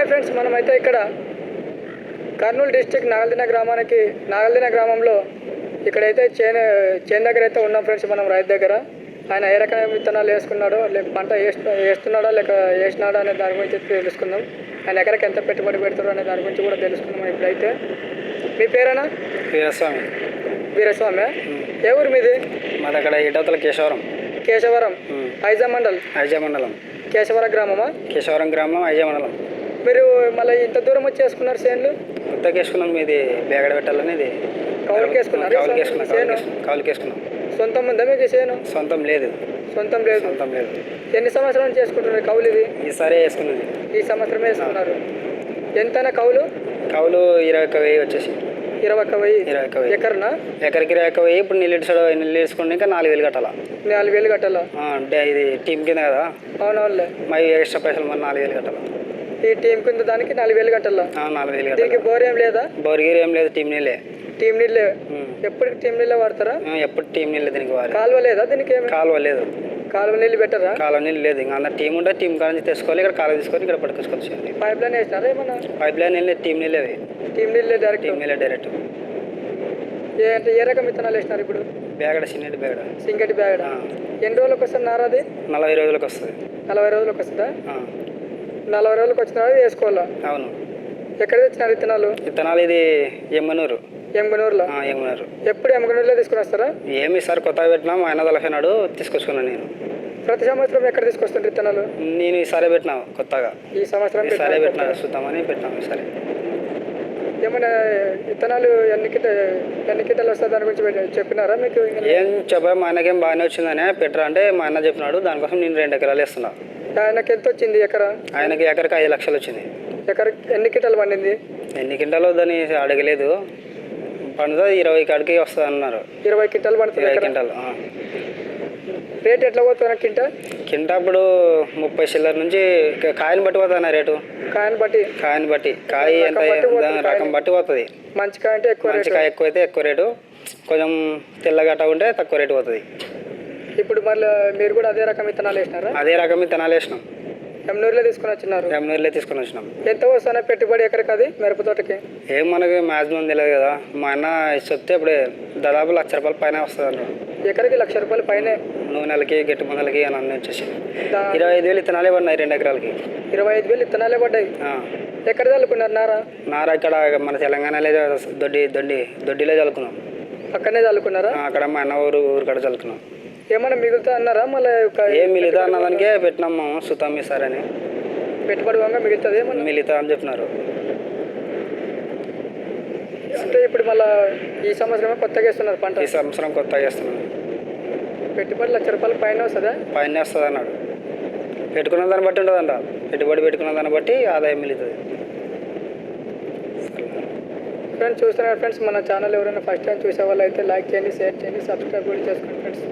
Hi friends మనమైతే ఇక్కడ Kurnool district నాగల్దిన గ్రామానికి నాగల్దిన గ్రామంలో ఇక్కడైతే చేను చేను దగ్గర అయితే ఉన్నాం ఫ్రెండ్స్ మనం రైతు దగ్గర. ఆయన ఏ రకమైన విత్తనాలు వేసుకున్నాడో లేక పంట వేస్తు వేస్తున్నాడా లేక వేసినాడా అనే దాని గురించి తెలుసుకుందాం. ఆయన ఎకరకు ఎంత పెట్టుబడి పెడతారో అనే దాని గురించి కూడా తెలుసుకుందాం ఇప్పుడైతే. మీ పేరేనా? వీరస్వామి. వీరస్వామి. ఏ ఊరు మీది? మాది అక్కడ ఇటవతల కేశవరం. కేశవరం. ఐజా మండల్ ఐజా మండలం కేశవర గ్రామమా? కేశవరం గ్రామం ఐజా మండలం మీరు మళ్ళీ ఇంత దూరం వచ్చి వేసుకున్నారు చేనులు? కొత్తగా వేసుకున్నాం ఇది బేగడ పెట్టాలని ఇది. కౌలుకి వేసుకున్నారా? కౌలుకి వేసుకున్నాం సొంతం ఉందా మీకు చేను? సొంతం లేదు. సొంతం లేదు. సొంతం లేదు. ఎన్ని సంవత్సరాల చేసుకుంటున్నారు కౌలు ఇది? ఈసారి వేసుకున్నది. ఈ సంవత్సరమే వేసుకున్నారు. ఎంతైనా కౌలు? కౌలు ఇరవై ఒక్క వెయ్యి వచ్చేసి. ఇరవై ఒక్క వెయ్యి. ఇరవై ఒక్క వెయ్యి. ఎకరనా? ఎకరికి ఇరవై ఒక్క వెయ్యి ఇప్పుడు నీళ్ళు ఇటు నీళ్ళు వేసుకుంటే ఇంకా నాలుగు వేలు కట్టాలా. నాలుగు వేలు కట్టాలా? ఇది టీం కింద కదా. అవునవునులే. మరి ఎక్స్ట్రా పైసలు మరి నాలుగు వేలు కట్టాలా. ఈ టీం కింద దానికి నాలుగు వేలు కట్టాలా నాలుగు వేలు దీనికి బోర్ ఏం లేదా? బోర్గిరి ఏం లేదు టీం నీళ్ళే. టీం నీళ్ళే. ఎప్పటికి టీం నీళ్ళే వాడతారా? ఎప్పుడు టీం నీళ్ళే దీనికి కాలువ లేదా దీనికి ఏమి కాలువ లేదు. కాలువ నీళ్ళు పెట్టరా? కాలువ నీళ్ళు లేదు. ఇంకా అందరు టీం ఉంటే టీం కాడ నుంచి తెచ్చుకోవాలి ఇక్కడ కాలువ తీసుకొని ఇక్కడ పట్టుకొచ్చుకోవచ్చు పైప్ లైన్ వేసినారా ఏమన్నా? పైప్ లైన్ నీళ్ళు టీం నీళ్ళే టీం నీళ్ళే డైరెక్ట్? టీం నీళ్ళే డైరెక్ట్. ఏ అంటే ఏ రకం విత్తనాలు వేసినారు ఇప్పుడు? బేగడ చిన్నటి బేగడ సింగటి బ్యాగడ. ఎన్ని రోజులకు వస్తుంది నారాది? నలభై రోజులకు వస్తుంది. నలభై రోజులకు వస్తుందా? నలభై రోజులకు వచ్చిన వేసుకోవాలా? అవును. ఎక్కడ తెచ్చినారు విత్తనాలు విత్తనాలు ఇది ఎమ్మనూరు ఎమ్గనూరులో ఆ, ఎమ్మనూరు ఎప్పుడు ఎమ్గనూరులో తీసుకుని వస్తారా ఏమి ఈసారి కొత్తగా పెట్టినాం ఆయన తలఫైనాడు తీసుకొచ్చుకున్నాను నేను. ప్రతి సంవత్సరం ఎక్కడ తీసుకొస్తారు విత్తనాలు నేను ఈసారి పెట్టినా కొత్తగా. ఈ సంవత్సరం ఈసారి. పెట్టినా చూద్దామని పెట్టినాం ఈసారి. ఏమైనా విత్తనాలు ఎన్ని కిట ఎన్ని కిటలు వస్తాయి దాని గురించి చెప్పినారా మీకు? ఏం చెప్పా మా ఆయనకేం బాగానే వచ్చిందని పెట్టరా అంటే మా అన్న చెప్పినాడు దానికోసం నేను రెండు ఎకరాలు వేస్తున్నా. ఆయనకి ఎంత వచ్చింది ఎకర? ఆయనకి ఎకరికి ఐదు లక్షలు వచ్చింది ఎకర ఎన్ని కిటలు పండింది? ఎన్ని కింటాలో దాన్ని అడగలేదు. పండుతుంది ఇరవై కాడికి వస్తుంది అన్నారు ఇరవై కింటాలు పడుతుంది ఇరవై ఎకర? ఆ. రేట్ ఎట్లా పోతుంది కింట కింట అప్పుడు ముప్పై చిల్లర నుంచి క- కాయని బట్టి పోతుంది అన్న రేటు. కాయని బట్టి? కాయని బట్టి. కాయ ఎంత రకం బట్టి పోతుంది దాని రకం బట్టి పోతుంది. మంచి కాయ అంటే ఎక్కువ మంచి రేటు. కాయ ఎక్కువ అయితే ఎక్కువ రేటు. కొంచెం తెల్లగట్ట ఉంటే తక్కువ రేటు పోతుంది. ఇప్పుడు మళ్ళీ మీరు కూడా అదే రకం విత్తనాలు వేసినారా? అదే రకం తినాలి వేసినాం. ఎమ్నూరులో తీసుకుని వచ్చినారు. ఎమ్మెల్యే తీసుకొని వచ్చినాం. ఎంత వస్తానే పెట్టుబడి ఎకరకు అది మిరప తోటకి? ఏం మనకి మ్యాక్సిమం తెలియదు కదా. మా అన్న చెప్తే ఇప్పుడే దాదాపు లక్ష రూపాయల పైన వస్తుంది అన్నాడు ఎకరకి లక్ష రూపాయలు పైనే? నూనెలకి గట్టి మందలకి అని అన్నీ వచ్చేసి. ఇరవై ఐదు వేలు ఇత్తనాలే పడినాయి రెండు ఎకరాలకి. ఇరవై ఐదు వేలు ఇత్తనాలే పడ్డాయి. ఎక్కడ చల్లుకున్నారు నారా? నార ఇక్కడ మన తెలంగాణలో దొడ్డి దొడ్డి దొడ్డిలో చల్లుకున్నాం. అక్కడనే చల్లుకున్నారా? అక్కడ మా అన్న ఊరు ఊరు కాడ చల్లుకున్నాం. ఏమన్నా మిగులుతా అన్నారా? మళ్ళీ ఒక ఏం మిగతా అన్నదానికే పెట్టినాం మేము సుతాం ఇస్తారని పెట్టుబడి వంగ మిగులుతుంది ఏమన్నా? మిగతా అని చెప్పినారు. అంటే ఇప్పుడు మళ్ళీ ఈ సంవత్సరమే కొత్తగా వేస్తున్నారు పంట. ఈ సంవత్సరం కొత్తగా చేస్తున్నాం పెట్టుబడి లక్ష రూపాయలు పైన వస్తుందా? పైన వస్తుంది అన్నాడు. పెట్టుకున్న దాన్ని బట్టి ఉంటుందంట. పెట్టుబడి పెట్టుకున్న దాన్ని బట్టి ఆదాయం మిగులుతుంది. ఫ్రెండ్స్ చూస్తున్నారు ఫ్రెండ్స్ మన ఛానల్ ఎవరైనా ఫస్ట్ టైం చూసే వాళ్ళు అయితే లైక్ చేయండి షేర్ చేయండి సబ్స్క్రైబ్ కూడా చేసుకోండి ఫ్రెండ్స్